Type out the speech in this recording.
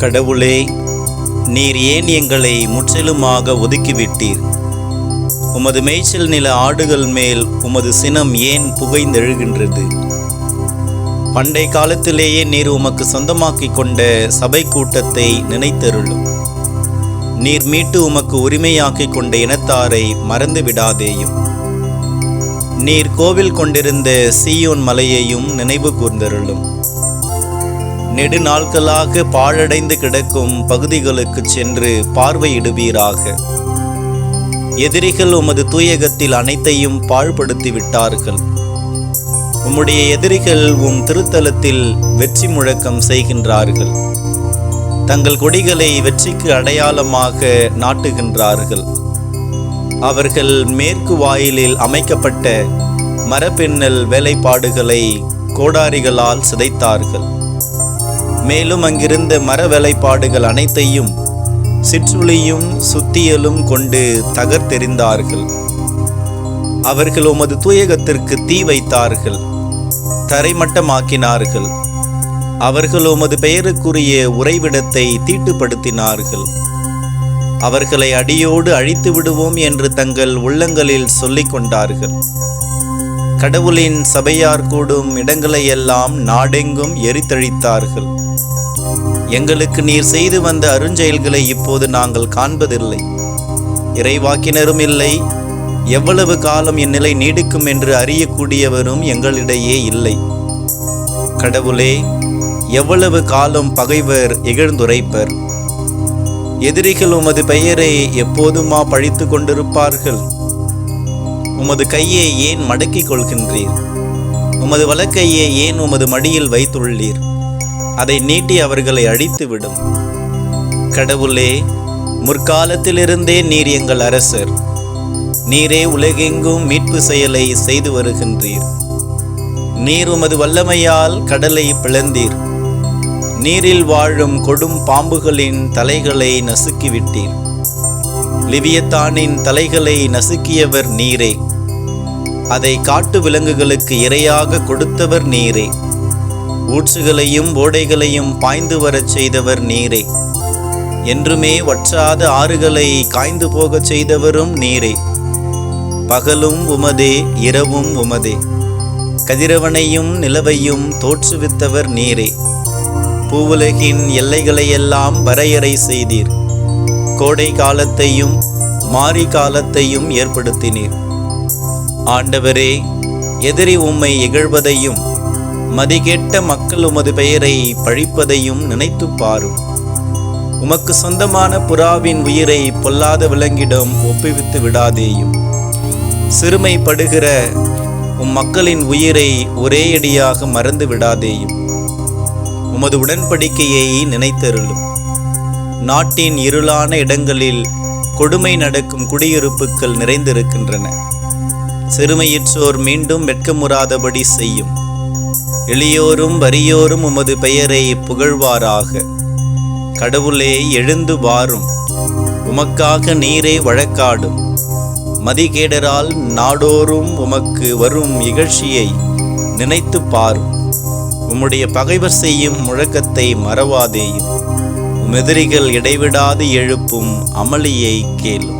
கடவுளே நீர் ஏன் எங்களை முற்றிலுமாக ஒதுக்கிவிட்டீர்? உமது மேய்ச்சல் நில ஆடுகள் மேல் உமது சினம் ஏன் புகைந்தெழுகின்றது? பண்டை காலத்திலேயே நீர் உமக்கு சொந்தமாக்கிக் கொண்ட சபை கூட்டத்தை நினைத்தருளும். நீர் மீட்டு உமக்கு உரிமையாக்கிக் கொண்ட இனத்தாரை மறந்து விடாதேயும் நீர் கோவில் கொண்டிருந்த சீயோன் மலையையும் நினைவு கூர்ந்தருளும். நெடு நாட்களாக பாழடைந்து கிடக்கும் பகுதிகளுக்கு சென்று பார்வையிடுவீராக. எதிரிகள் உமது தூயகத்தில் அனைத்தையும் பாழ்படுத்தி விட்டார்கள் உம்முடைய எதிரிகள் உம் திருத்தலத்தில் வெற்றி முழக்கம் செய்கின்றார்கள். தங்கள் கொடிகளை வெற்றிக்கு அடையாளமாக நாட்டுகின்றார்கள். அவர்கள் மேற்கு வாயிலில் அமைக்கப்பட்ட மரப்பின்னல் வேலைப்பாடுகளை கோடாரிகளால் சிதைத்தார்கள். மேலும் அங்கிருந்த மர வேலைப்பாடுகள் அனைத்தையும் சிற்றுளியும் சுத்தியலும் கொண்டு தகர்த்தெறிந்தார்கள். அவர்கள் உமது தூயகத்திற்கு தீ வைத்தார்கள் தரைமட்டமாக்கினார்கள். அவர்கள் உமது பெயருக்குரிய உறைவிடத்தை தீட்டுப்படுத்தினார்கள். அவர்களை அடியோடு அழித்து விடுவோம் என்று தங்கள் உள்ளங்களில் சொல்லிக் கொண்டார்கள். கடவுளின் சபையார் கூடும் இடங்களையெல்லாம் நாடெங்கும் எரித்தழித்தார்கள். எங்களுக்கு நீர் செய்து வந்த அருஞ்செயல்களை இப்போது நாங்கள் காண்பதில்லை. இறைவாக்கினரும் இல்லை. எவ்வளவு காலம் இந்நிலை நீடிக்கும் என்று அறியக்கூடியவரும் எங்களிடையே இல்லை. கடவுளே எவ்வளவு காலம் பகைவர் இகழ்ந்துரைப்பர் எதிரிகள் உமது பெயரை எப்போதுமா பழித்து கொண்டிருப்பார்கள்? உமது கையை ஏன் மடக்கிக் கொள்கின்றீர்? உமது வழக்கையே ஏன் உமது மடியில் வைத்துள்ளீர்? அதை நீட்டி அவர்களை அழித்துவிடும். கடவுளே முற்காலத்திலிருந்தே நீர் எங்கள் அரசர். நீரே உலகெங்கும் மீட்பு செயலை செய்து வருகின்றீர். நீர் உமது வல்லமையால் கடலை பிளந்தீர். நீரில் வாழும் கொடும் பாம்புகளின் தலைகளை நசுக்கிவிட்டீர். லிவியத்தானின் தலைகளை நசுக்கியவர் நீரே. அதை காட்டு விலங்குகளுக்கு இரையாக கொடுத்தவர் நீரே. ஊற்றுகளையும் ஓடைகளையும் பாய்ந்து வரச் செய்தவர் நீரே. என்றுமே வற்றாத ஆறுகளை காய்ந்து போகச் செய்தவரும் நீரே. பகலும் உமதே இரவும் உமதே. கதிரவனையும் நிலவையும் தோற்றுவித்தவர் நீரே. பூவுலகின் எல்லைகளையெல்லாம் வரையறை செய்தீர். கோடை காலத்தையும் மாரி காலத்தையும் ஏற்படுத்தினீர். ஆண்டவரே எதிரி உம்மை இகழ்வதையும் மதிகெட்ட மக்கள் உமது பெயரை பழிப்பதையும் நினைத்து பாரும். உமக்கு சொந்தமான புறாவின் உயிரை பொல்லாத விலங்கிடம் ஒப்புவித்து விடாதேயும். சிறுமைப்படுகிற உம் மக்களின் உயிரை ஒரே அடியாக மறந்து விடாதேயும். உமது உடன்படிக்கையை நினைத்தருளும். நாட்டின் இருளான இடங்களில் கொடுமை நடக்கும் குடியிருப்புகள் நிறைந்திருக்கின்றன. சிறுமையிற்றோர் மீண்டும் வெட்கமுறாதபடி செய்யும். எளியோரும் வறியோரும் உமது பெயரை புகழ்வாராக கடவுளே எழுந்து வாரும். உமக்காக நீரை வழக்காடும். மதிகேடரால் நாடோறும் உமக்கு வரும் இகழ்ச்சியை நினைத்து பாரும். உம்முடைய பகைவர் செய்யும் முழக்கத்தை மறவாதேயும். உம் எதிரிகள் இடைவிடாது எழுப்பும் அமளியை கேளும்.